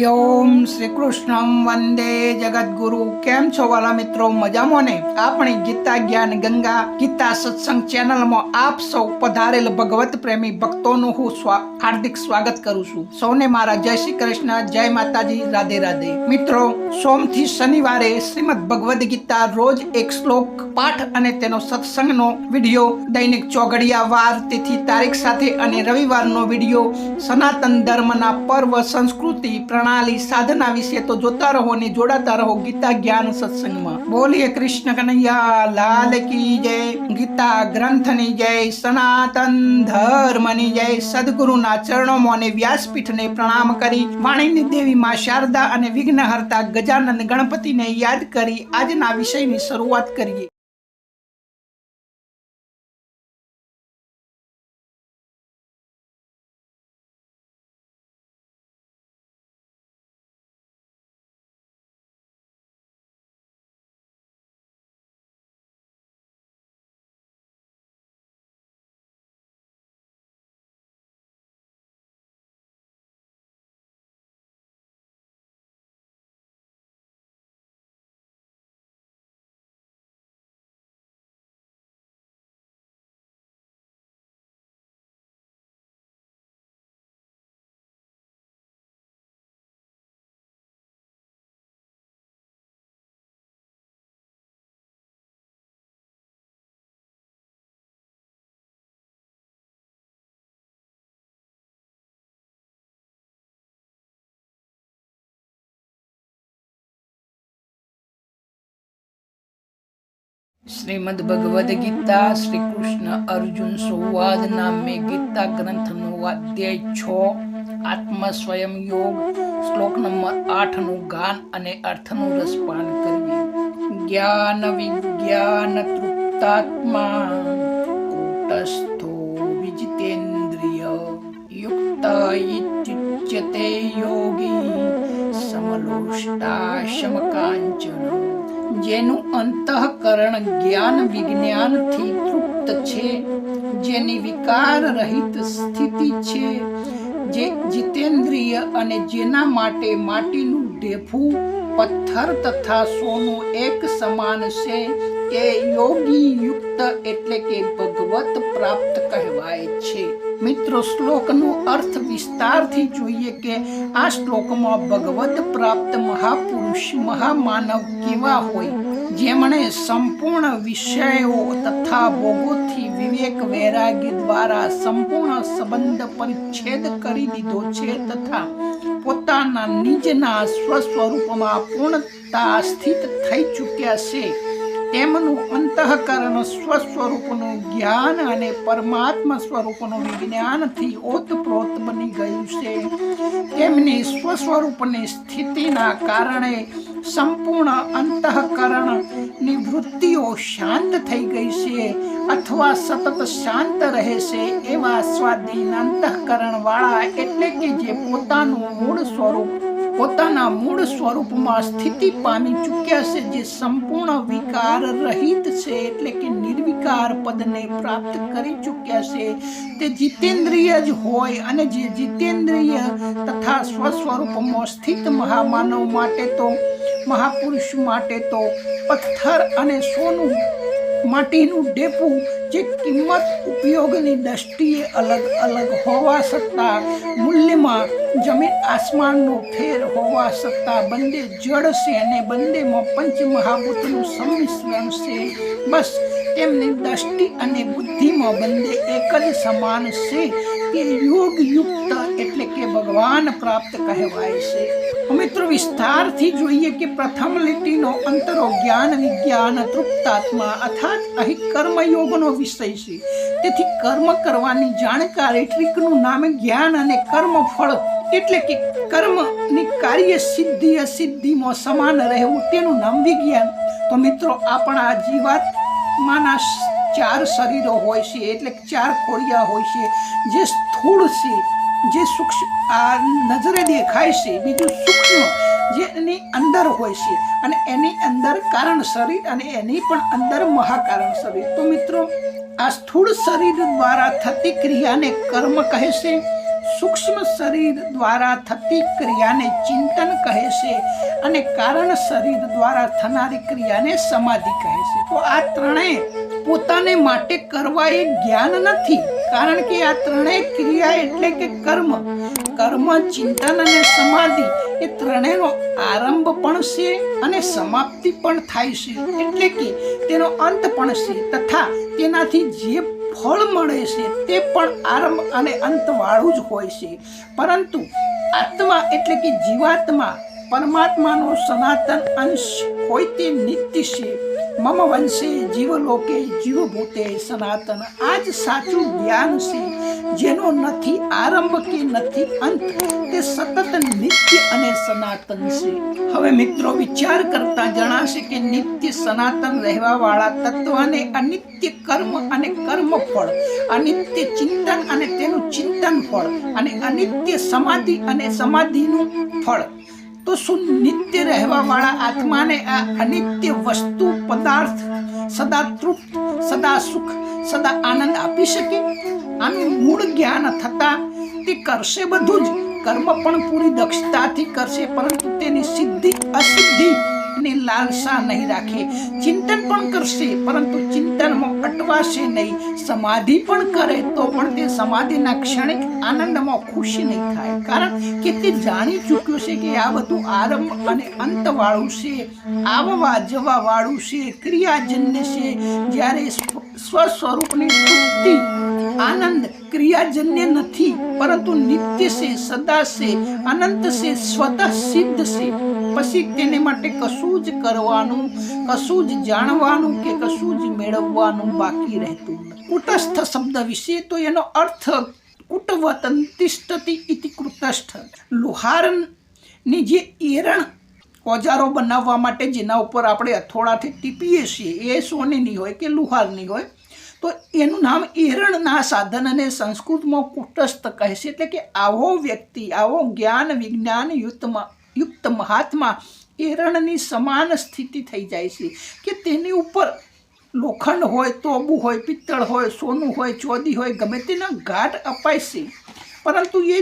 yo Shri કૃષ્ણમ વંદે જગદગુરુ. કેમ છો વાલા મિત્રો? મજામાં ને? આપણી ગીતા જ્ઞાન ગંગા ગીતા સત્સંગ ચેનલમાં આપ સૌ પધારેલ ભગવત પ્રેમી ભક્તોનું હું હાર્દિક સ્વાગત કરું છું. સૌને મારા જય શ્રી કૃષ્ણ, જય માતાજી, રાધે રાધે. મિત્રો, સોમથી શનિવારે શ્રીમદ ભગવદ્ ગીતા રોજ એક શ્લોક, પાઠ અને તેનો સત્સંગનો વીડિયો, દૈનિક ચોઘડિયા વાર, તિથિ, તારીખ સાથે અને રવિવારનો વીડિયો, સનાતન ધર્મના પર્વ, સંસ્કૃતિ, પ્રણાલી સાધના વિશે તો જોતા રહો ને જોડાતા રહો ગીતા જ્ઞાન સત્સંગમાં. બોલીએ કૃષ્ણ કનૈયા, લાલ કી જય. ગીતા ગ્રંથની જય, સનાતન ધર્મની જય. સદગુરુના ચરણોમાં અને વ્યાસપીઠને પ્રણામ કરી વાણીની દેવી માં શારદા અને વિઘ્નહર્તા ગજાનંદ ગણપતિને યાદ કરી આજના વિષયની શરૂઆત કરીએ. શ્રીમદ ભગવદ ગીતા, શ્રી કૃષ્ણ અર્જુન સંવાદ નામે ગીતા ગ્રંથનો અધ્યાય છ, આત્મ સ્વયં યોગ, શ્લોક નંબર આઠનું ગાન અને અર્થનું રસપાન કરવી. જ્ઞાન વિજ્ઞાન તૃપ્તાત્મા, કૂટસ્થો વિજિતેન્દ્રિય યુક્ત ઇત્યુચ્યતે યોગી સમલોષ્ટા સમકાંચન જેનું અંતઃકરણ જ્ઞાન વિજ્ઞાનથી તૃપ્ત છે, જેની વિકાર રહિત સ્થિતિ છે, જે જીતેન્દ્રિય અને જેના માટે માટીનું ઢેફું, પથ્થર તથા સોનું એક સમાન છે, એ યોગી યુક્ત એટલે કે ભગવત પ્રાપ્ત કહેવાય છે. મિત્રો, શ્લોકનો અર્થ વિસ્તારથી જોઈએ કે આ શ્લોકમાં ભગવત પ્રાપ્ત મહાપુરુષ, મહામાનવ કેવા હોય? જેમણે સંપૂર્ણ વિષયો તથા ભોગોથી વિવેક વૈરાગ્ય દ્વારા સંપૂર્ણ સંબંધ પરિચ્છેદ કરી દીધો છે તથા પોતાના નિજના સ્વસ્વરૂપમાં પૂર્ણતા સ્થિત થઈ ચૂક્યા છે. તેમનું અંતઃકરણ સ્વસ્વરૂપનું જ્ઞાન અને પરમાત્મા સ્વરૂપનું વિજ્ઞાનથી ઓતપ્રોત બની ગયું છે. તેમની સ્વસ્વરૂપની સ્થિતિના કારણે સંપૂર્ણ અંતઃકરણની વૃત્તિઓ શાંત થઈ ગઈ છે અથવા સતત શાંત રહે છે એવા સ્વાધીન અંતઃકરણવાળા એટલે કે જે પોતાનું મૂળ સ્વરૂપ પોતાના મૂળ સ્વરૂપમાં સ્થિતિ પામી ચૂક્યા છે, જે સંપૂર્ણ વિકાર રહિત છે, એટલે કે નિર્વિકાર પદને પ્રાપ્ત કરી ચૂક્યા છે. તે જીતેન્દ્રિય જ હોય અને જે જીતેન્દ્રિય તથા સ્વસ્વરૂપમાં સ્થિત મહામાનવ માટે તો, મહાપુરુષ માટે તો, પથ્થર અને સોનું માટીનું ડેપું જે કિંમત ઉપયોગની દ્રષ્ટિએ અલગ અલગ હોવા છતાં મૂલ્યમાં જમીન આસમાનનો ફેર હોવા છતાં બંને જળ છે અને બંનેમાં પંચ મહાભૂતનું સંમિશ્રણ છે. બસ તેમની દ્રષ્ટિ અને બુદ્ધિમાં બંને એક જ સમાન છે. તે યોગ યુક્ત એટલે કે ભગવાન પ્રાપ્ત કહેવાય છે. મિત્રો વિસ્તારથી જોઈએ કે પ્રથમ લીટીનો અંતરો જ્ઞાન, વિજ્ઞાન, તૃપ્તાત્મા અર્થાત અહીં કર્મયોગનો વિષય છે. તેથી કર્મ કરવાની જાણકારી, ટ્રીકનું નામ જ્ઞાન અને કર્મ ફળ એટલે કે કર્મની કાર્ય સિદ્ધિ અસિદ્ધિમાં સમાન રહેવું તેનું નામ વિજ્ઞાન. તો મિત્રો, આપણા જીવાત્માના ચાર શરીરો હોય છે, એટલે ચાર ખોળિયા હોય છે, જે સ્થૂળ છે, જે સૂક્ષ્મ, આ નજરે દેખાય છે, બીજું સૂક્ષ્મ, જે એની અંદર હોય છે, અને એની અંદર કારણ શરીર અને એની પણ અંદર મહાકારણ શરીર. તો મિત્રો, આ સ્થૂળ શરીર દ્વારા થતી ક્રિયાને કર્મ કહે છે. સૂક્ષ્મ શરીર દ્વારા થતી ક્રિયાને ચિંતન કહે છે અને કારણ શરીર દ્વારા થનારી ક્રિયાને સમાધિ કહે છે. તો આ ત્રણેય પોતાને માટે કરવા એ જ્ઞાન નથી, કારણ કે આ ત્રણેય ક્રિયા એટલે કે કર્મ. કર્મ, ચિંતન અને સમાધિ એ ત્રણેયનો આરંભ પણ છે અને સમાપ્તિ પણ થાય છે. એટલે કે તેનો અંત પણ છે તથા તેનાથી જે ફળ મળે છે તે પણ આરંભ અને અંતવાળું જ હોય છે. પરંતુ આત્મા એટલે કે જીવાત્મા પરમાત્માનો સનાતન અંશ હોય તે નિત્ય છે. મમ વંશે જીવલોકે જીવભૂતે સનાતન આ જ સાચું જ્ઞાન છે જેનો નથી આરંભ કે નથી અંત તે સતત નિત્ય અને સનાતન છે હવે મિત્રો વિચાર કરતા જણાશે કે નિત્ય સનાતન રહેવાવાળા તત્વને અનિત્ય કર્મ અને કર્મ ફળ અનિત્ય ચિંતન અને તેનું ચિંતન ફળ અને અનિત્ય સમાધિ અને સમાધિનું ફળ તો શું નિત્ય રહેવા વાળા આત્માને આ અનિત્ય વસ્તુ, પદાર્થ સદા તૃપ્ત, સદા સુખ, સદા આનંદ આપી શકે. આનું મૂળ જ્ઞાન થતા તે કરશે બધું જ. કર્મ પણ પૂરી દક્ષતાથી કરશે, પરંતુ તેની સિદ્ધિ અસિદ્ધિ ની લાલસા નહીં રાખે. ચિંતન પણ કરશે, પરંતુ ચિંતનમાં અટવાશે નહીં. સમાધિ પણ કરે તો પણ તે સમાધિના ક્ષણિક આનંદમાં ખુશી નહીં થાય. કારણ કે તે જાણી ચૂક્યો છે કે આ બધું આરંભ અને અંત વાળું છે. આવવા જવા વાળું છે, ક્રિયાજન્ય છે. જ્યારે સ્વ સ્વરૂપની તૃપ્તિ, આનંદ ક્રિયાજન્ય નથી, પરંતુ નિત્ય છે, સદા છે, અનંત છે, સ્વતઃ સિદ્ધ છે. પછી તેને માટે કશું જ કરવાનું, કશું જ જાણવાનું કે કશું જ મેળવવાનું બાકી રહેતું કુટસ્થ શબ્દ વિશે તો એનો અર્થ કુટવતન તિષ્ઠતિ ઇતિ કૃતસ્થ. લુહારની જે એરણ ઓજારો બનાવવા માટે જેના ઉપર આપણે અથોડાથી ટીપીએ છીએ, એ સોનીની હોય કે લુહારની હોય, તો એનું નામ એરણના સાધનને સંસ્કૃતમાં કુટસ્થ કહે છે. એટલે કે આવો વ્યક્તિ, આવો જ્ઞાન વિજ્ઞાન યુક્તમાં યુક્ત મહાત્મા એરણની સમાન સ્થિતિ થઈ જાય છે કે તેની ઉપર લોખંડ હોય, તોબુ હોય, પિત્તળ હોય, સોનું હોય, ચોદી હોય, ગમે તેના ઘાટ અપાય છે. પરંતુ એ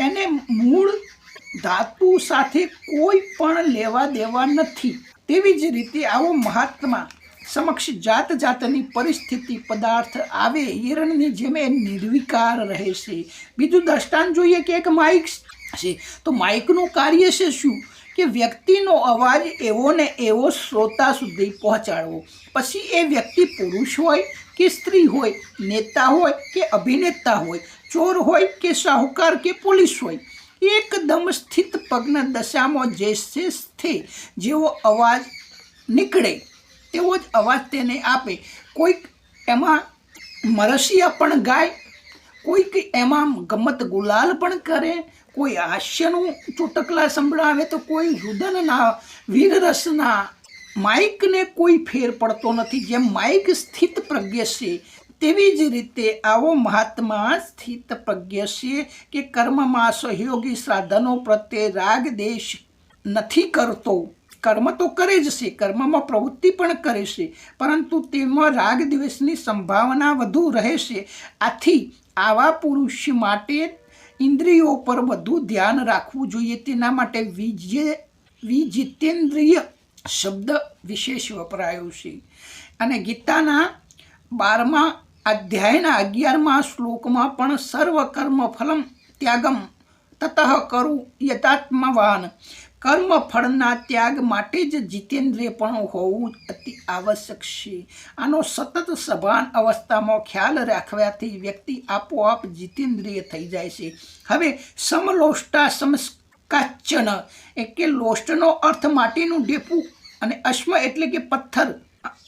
એને મૂળ ધાતુ સાથે કોઈ પણ લેવા દેવા નથી. તેવી જ રીતે આવો મહાત્મા સમક્ષ જાત જાતની પરિસ્થિતિ પદાર્થ આવે હિરણની જેમ એ નિર્વિકાર રહે છે. બીજું દ્રષ્ટાંત જોઈએ કે એક માઇક છે. તો માઇકનું કાર્ય છે શું? કે વ્યક્તિનો અવાજ એવો ને એવો શ્રોતા સુધી પહોંચાડવો. પછી એ વ્યક્તિ પુરુષ હોય કે સ્ત્રી હોય, નેતા હોય કે અભિનેતા હોય, ચોર હોય કે શાહુકાર કે પોલીસ હોય, એકદમ સ્થિત પગ્ન દશામાં જેસે સ્થે જેવો અવાજ નીકળે, તેવો જ અવાજ તેને આપે. કોઈક એમાં મરસિયા પણ ગાય કોઈક એમાં ગમત ગુલાલ પણ કરે, કોઈ હાસ્યનું ચોટકલા સંભળાવે તો કોઈ રુદનના વીરરસના માઇકને કોઈ ફેર પડતો નથી. જેમ માઇક સ્થિત પ્રજ્ઞ છે, તેવી જ રીતે આવો મહાત્મા સ્થિત પ્રજ્ઞ છે કે કર્મમાં સહયોગી સાધનો પ્રત્યે રાગ દેશ નથી કરતો. કર્મ તો કરે જ છે, કર્મમાં પ્રવૃત્તિ પણ કરે છે. પરંતુ તેમાં રાગ દ્વેષની સંભાવના વધુ રહે છે. આથી આવા પુરુષ માટે ઇન્દ્રિયો પર વધુ ધ્યાન રાખવું જોઈએ. તેના માટે વિજય, વિજિતેન્દ્રિય શબ્દ વિશેષ વપરાયો છે. અને ગીતાના બારમા અધ્યાયના અગિયારમા શ્લોકમાં પણ સર્વ કર્મ ફલમ ત્યાગમ તતઃ કરું યતાત્મવાન કર્મ ફળના ત્યાગ માટે જ જીતેન્દ્રિય પણ હોવું અતિ આવશ્યક છે. આનો સતત સભાન અવસ્થામાં ખ્યાલ રાખવાથી વ્યક્તિ આપોઆપ જીતેન્દ્રિય થઈ જાય છે. હવે સમલોષ્ટા સમસ્કાચન એટલે કે લોષ્ટનો અર્થ માટીનું ડેપું અને અશ્મ એટલે કે પથ્થર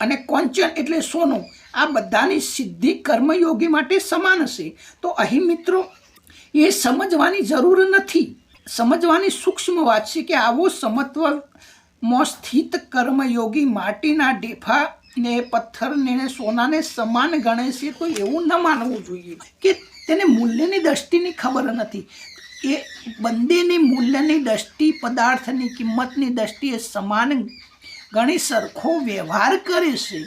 અને કોંચન એટલે સોનું. આ બધાની સિદ્ધિ કર્મયોગી માટે સમાન છે. તો અહીં મિત્રો, એ સમજવાની જરૂર નથી. સમજવાની સૂક્ષ્મ વાત છે કે આવો સમત્વમાં સ્થિત કર્મયોગી માટીના ઢેફાને પથ્થરને સોનાને સમાન ગણે છે તો એવું ન માનવું જોઈએ કે તેને મૂલ્યની દ્રષ્ટિની ખબર નથી. એ બંનેની મૂલ્યની દ્રષ્ટિ, પદાર્થની કિંમતની દ્રષ્ટિએ સમાન ગણી સરખો વ્યવહાર કરે છે.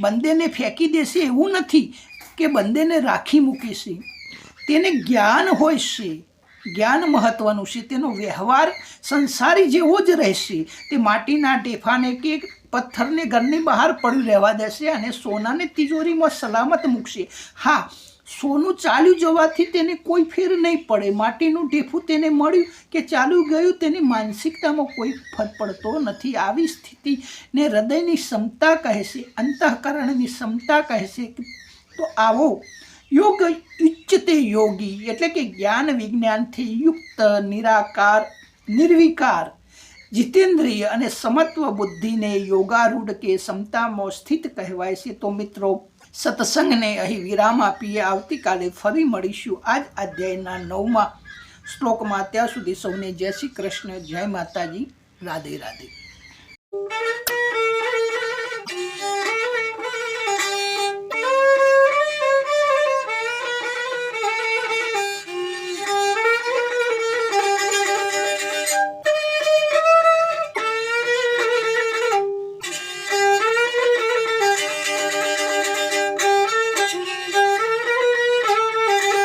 બંનેને ફેંકી દેશે એવું નથી કે બંનેને રાખી મૂકે તેને જ્ઞાન હોય છે. જ્ઞાન મહત્વનું છે, તેનો વ્યવહાર સંસારી જેવો જ રહેશે. તે માટીના ઢેફાને કે પથ્થરને ઘરની બહાર પડ્યું રહેવા દેશે અને સોનાને તિજોરીમાં સલામત મૂકશે. હા, સોનું ચાલ્યું જવાથી તેને કોઈ ફેર નહીં પડે. માટીનું ઢેફું તેને મળ્યું કે ચાલ્યું ગયું તેની માનસિકતામાં કોઈ ફરક પડતો નથી. આવી સ્થિતિને હૃદયની ક્ષમતા કહે છે અંતઃકરણની ક્ષમતા કહે છે તો આવો યોગ ઉચ્ચતે યોગી એટલે કે જ્ઞાન વિજ્ઞાનથી યુક્ત, નિરાકાર, નિર્વિકાર, જીતેન્દ્રિય અને સમત્વ બુદ્ધિને યોગારૂઢ કે સમતામાં સ્થિત કહેવાય છે. તો મિત્રો, સત્સંગને અહીં વિરામ આપીએ. આવતીકાલે ફરી મળીશું આજ અધ્યાયના નવમાં શ્લોકમાં. ત્યાં સુધી સૌને જય શ્રી કૃષ્ણ. જય માતાજી. રાધે રાધે.